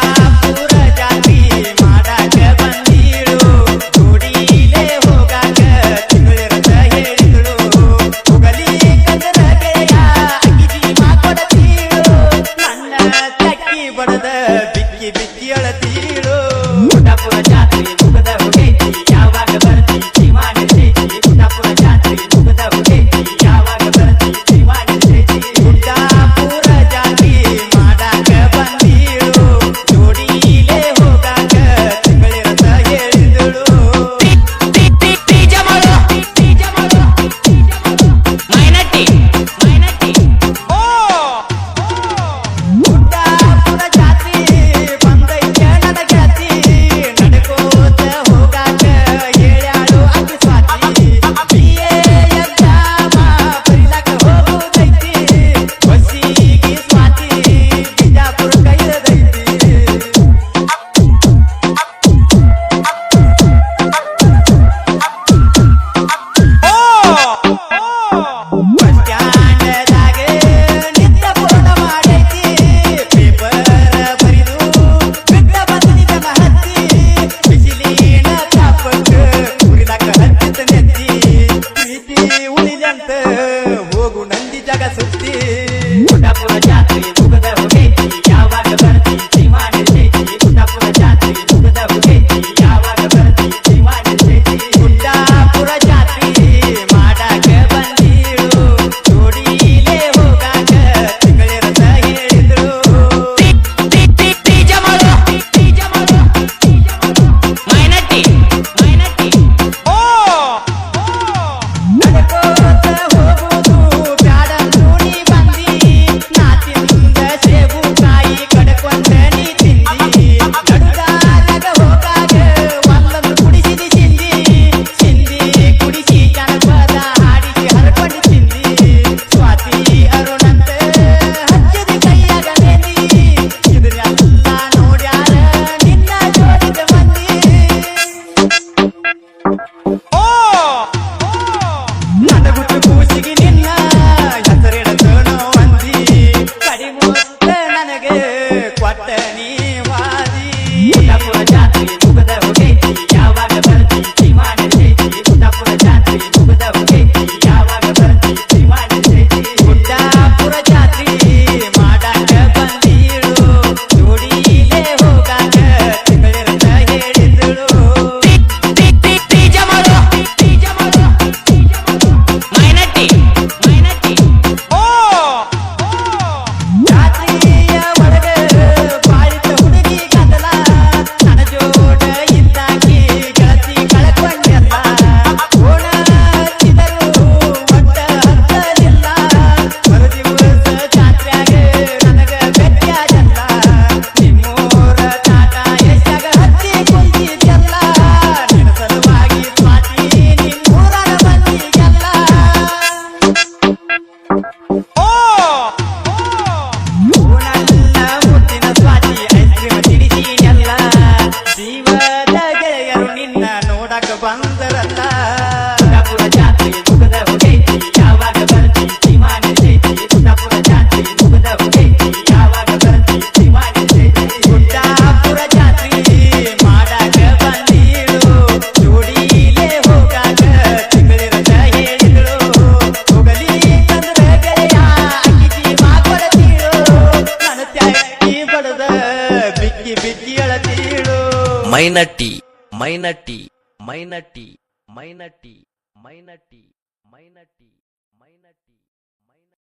vida. ಹೋಗು ನಂದಿ ಜಗ ಸುತ್ತಿ ಪುಟ ಪುರ ಜಾತ್ರೆ మైనటి మైనటి మైనటి మైనటి మైనటి మైనటి మైనటి